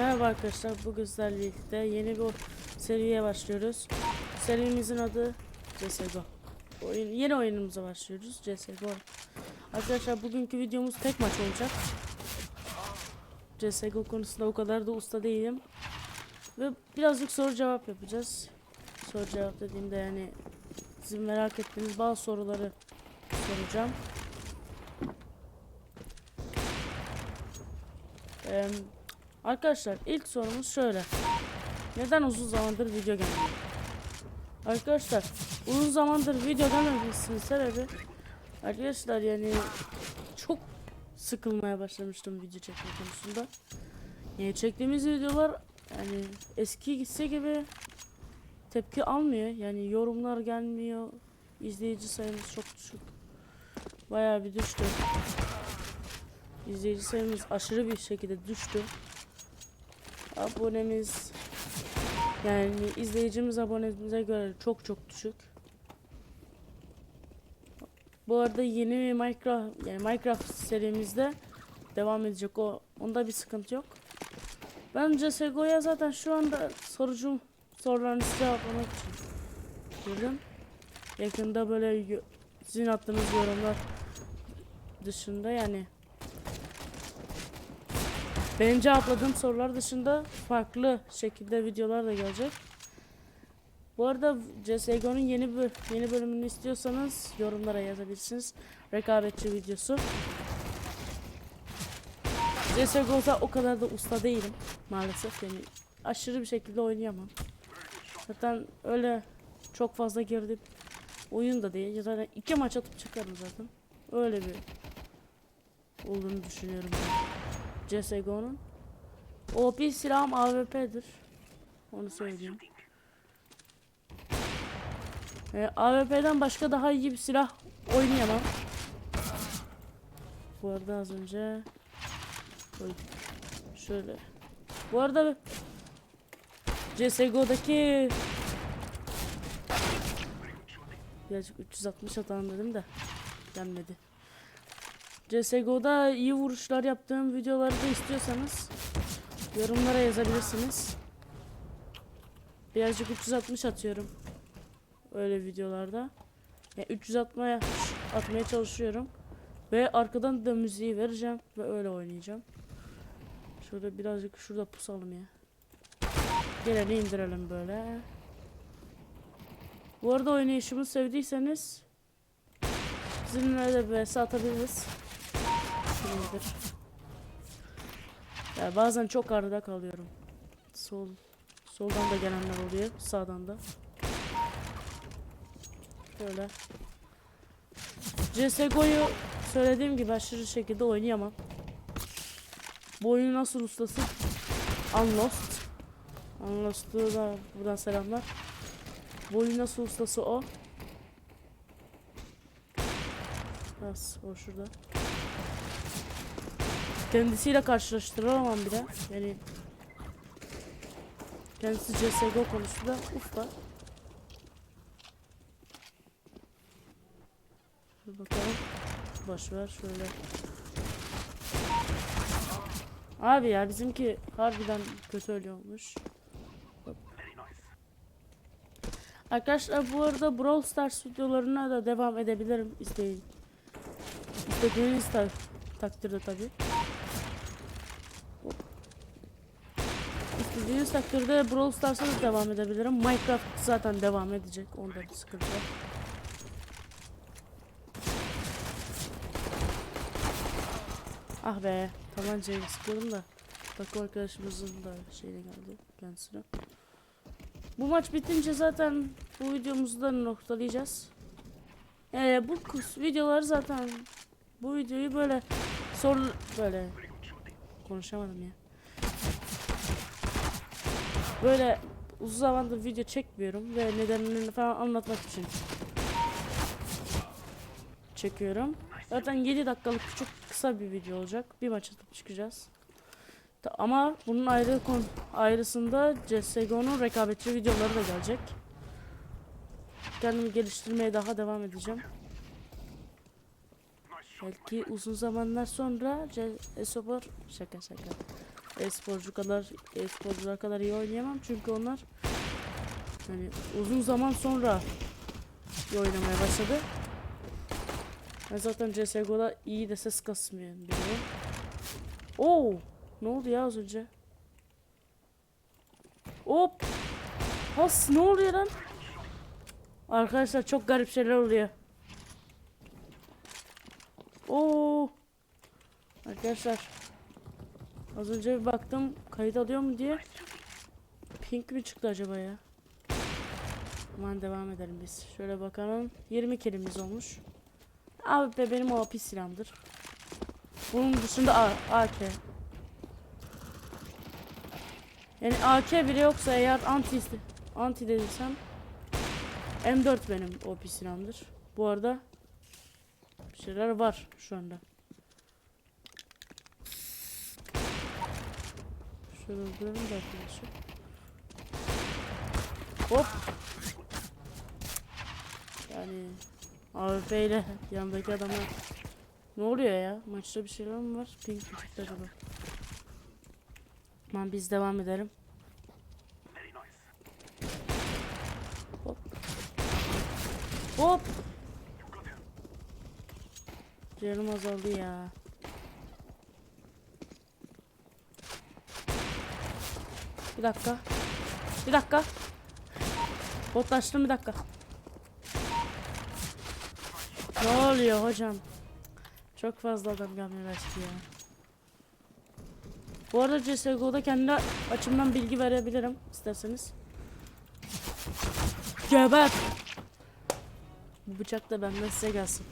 Merhaba arkadaşlar, bugün sizlerle birlikte yeni bir seriye başlıyoruz. Serimizin adı CSGO. Oyun, yeni oyunumuza başlıyoruz, CSGO. Arkadaşlar bugünkü videomuz tek maç olacak. CSGO konusunda o kadar da usta değilim. Ve birazcık soru cevap yapacağız. Soru cevap dediğimde yani sizin merak ettiğiniz bazı soruları soracağım. Eee Arkadaşlar ilk sorumuz şöyle. Neden uzun zamandır video gelmiyor? Arkadaşlar uzun zamandır video gelmemesinin sebebi arkadaşlar yani çok sıkılmaya başlamıştım video çekme konusunda. Yani çektiğimiz videolar yani eski gitse gibi tepki almıyor. Yani yorumlar gelmiyor. İzleyici sayımız çok düşük. Bayağı bir düştü. İzleyici sayımız aşırı bir şekilde düştü abonemiz yani izleyicimiz abonemize göre çok çok düşük. Bu arada yeni bir Minecraft yani Minecraft serimizde devam edecek o. Onda bir sıkıntı yok. Ben CSGO'ya zaten şu anda sorucum sorularınızı cevaplamak için girdim. Yakında böyle sizin attığınız yorumlar dışında yani benim cevapladığım sorular dışında farklı şekilde videolar da gelecek. Bu arada CSGO'nun yeni bir yeni bölümünü istiyorsanız yorumlara yazabilirsiniz. Rekabetçi videosu. CSGO'da o kadar da usta değilim maalesef yani aşırı bir şekilde oynayamam. Zaten öyle çok fazla girdim oyun da değil. Zaten iki maç atıp çıkarım zaten. Öyle bir olduğunu düşünüyorum ben. CSGO'nun. OP silahım AWP'dir. Onu söyleyeyim. Ee, AWP'den başka daha iyi bir silah oynayamam. Bu arada az önce şöyle. Bu arada CSGO'daki birazcık 360 atalım dedim de gelmedi. CSGO'da iyi vuruşlar yaptığım videoları da istiyorsanız yorumlara yazabilirsiniz. Birazcık 360 atıyorum. Öyle videolarda. Yani 360'ya atmaya çalışıyorum. Ve arkadan da müziği vereceğim ve öyle oynayacağım. Şöyle birazcık şurada pusalım ya. Geleni indirelim böyle. Bu arada oynayışımı sevdiyseniz sizinle de vs atabiliriz. Şuradadır. Ya bazen çok arada kalıyorum. Sol soldan da gelenler oluyor, sağdan da. Şöyle. CS:GO'yu söylediğim gibi aşırı şekilde oynayamam. Bu oyunun nasıl ustası? Unlost. Unlost'u da buradan selamlar. Bu oyunun nasıl ustası o? Biraz o şurada. Kendisiyle karşılaştıramam bile. Yani kendisi CSGO konusunda usta. Bir bakalım. Boş ver şöyle. Abi ya bizimki harbiden kötü ölüyormuş. Arkadaşlar bu arada Brawl Stars videolarına da devam edebilirim isteyin. İstediğiniz ta takdirde tabi. İstediğiniz takdirde Brawl Stars'a da devam edebilirim. Minecraft zaten devam edecek. Onda bir sıkıntı yok. Ah be tabancayı sıkıyorum da. Takım arkadaşımızın da şeyine geldi kendisine. Bu maç bitince zaten bu videomuzu da noktalayacağız. Ee, bu videoları zaten bu videoyu böyle sor böyle konuşamadım ya. Böyle uzun zamandır video çekmiyorum ve nedenlerini falan anlatmak için çekiyorum. Zaten 7 dakikalık küçük kısa bir video olacak. Bir maç atıp çıkacağız. Ama bunun ayrı kon ayrısında CSGO'nun rekabetçi videoları da gelecek. Kendimi geliştirmeye daha devam edeceğim. Belki uzun zamanlar sonra C- Esobor şaka şaka. E-sporcu kadar e-sporcular kadar iyi oynayamam çünkü onlar hani uzun zaman sonra iyi oynamaya başladı. Ben zaten CSGO'da iyi de ses kasmıyor biri. Oo! Ne oldu ya az önce? Hop! Has ne oluyor lan? Arkadaşlar çok garip şeyler oluyor. Oo! Arkadaşlar az önce bir baktım kayıt alıyor mu diye. Pink mi çıktı acaba ya? Aman devam edelim biz. Şöyle bakalım. 20 kilimiz olmuş. Abi be benim o pis silahımdır. Bunun dışında AK. Yani AK bile yoksa eğer anti anti dediysem M4 benim o pis silahımdır. Bu arada bir şeyler var şu anda. Şöyle öldürelim de arkadaşı. Hop. Yani AWP ile yanındaki adamlar ne oluyor ya? Maçta bir şeyler mi var? Pink mi çıktı acaba? Tamam biz devam edelim. Hop. Hop. Canım azaldı ya. Bir dakika. Bir dakika. Botlaştım bir dakika. Ne oluyor hocam? Çok fazla adam gelmeye başladı ya. Bu arada CSGO'da kendi açımdan bilgi verebilirim isterseniz. Geber! Bu bıçak da benden size gelsin.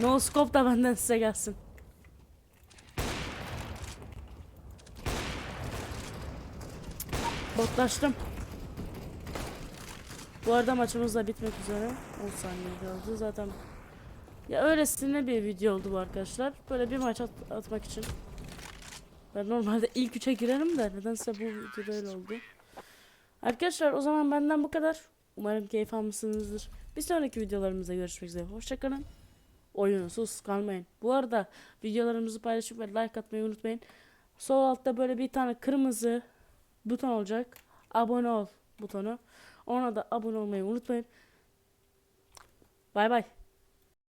No scope da benden size gelsin. Botlaştım. Bu arada maçımız da bitmek üzere. 10 saniye kaldı zaten. Ya öylesine bir video oldu bu arkadaşlar. Böyle bir maç at- atmak için. Ben normalde ilk üçe girerim de nedense bu videoda öyle oldu. Arkadaşlar o zaman benden bu kadar. Umarım keyif almışsınızdır. Bir sonraki videolarımızda görüşmek üzere. Hoşçakalın. Oyunsuz kalmayın. Bu arada videolarımızı paylaşıp ve like atmayı unutmayın. Sol altta böyle bir tane kırmızı buton olacak. Abone ol butonu. Ona da abone olmayı unutmayın. Bay bay.